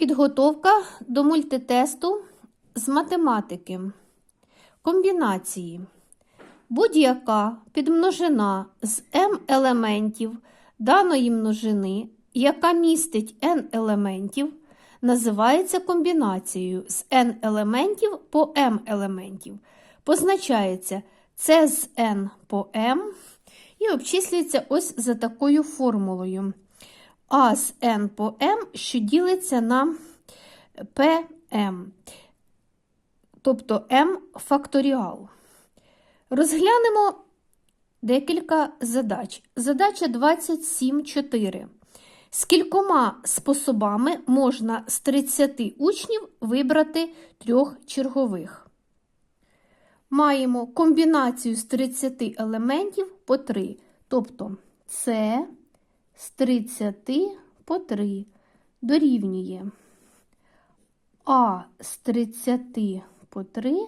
Підготовка до мультитесту з математики. Комбінації. Будь-яка підмножина з m елементів даної множини, яка містить n елементів, називається комбінацією з n елементів по m елементів. Позначається це з n по m і обчислюється ось за такою формулою. А з n по m, що ділиться на pm, тобто m факторіал. Розглянемо декілька задач. Задача 27.4. Скількома способами можна з 30 учнів вибрати трьох чергових? Маємо комбінацію з 30 елементів по 3. Тобто це з 30 по 3 дорівнює А з 30 по 3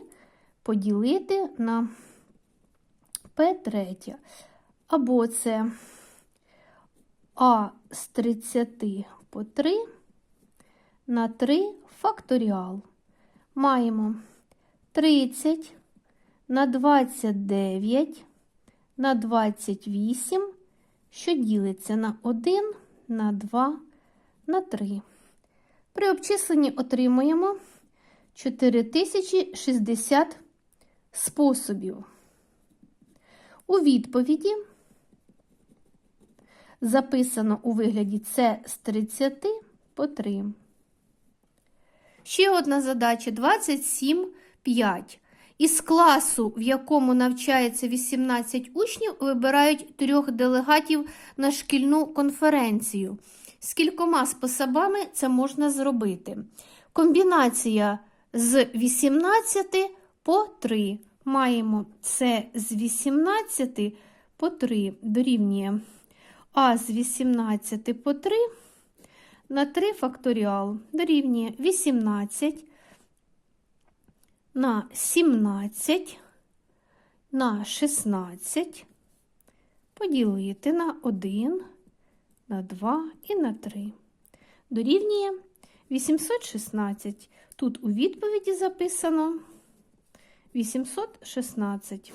поділити на П третє. Або це А з 30 по 3 на 3 факторіал. Маємо 30 на 29 на 28, що ділиться на 1, на 2, на 3. При обчисленні отримуємо 4060 способів. У відповіді записано у вигляді С з 30 по 3. Ще одна задача 27.5. Із класу, в якому навчається 18 учнів, вибирають трьох делегатів на шкільну конференцію. З кількома способами це можна зробити. Комбінація з 18 по 3. Маємо це з 18 по 3 дорівнює А з 18 по 3 на 3 факторіал дорівнює 18 на 17 на 16 поділити на 1, на 2 і на 3. Дорівнює 816. Тут у відповіді записано 816.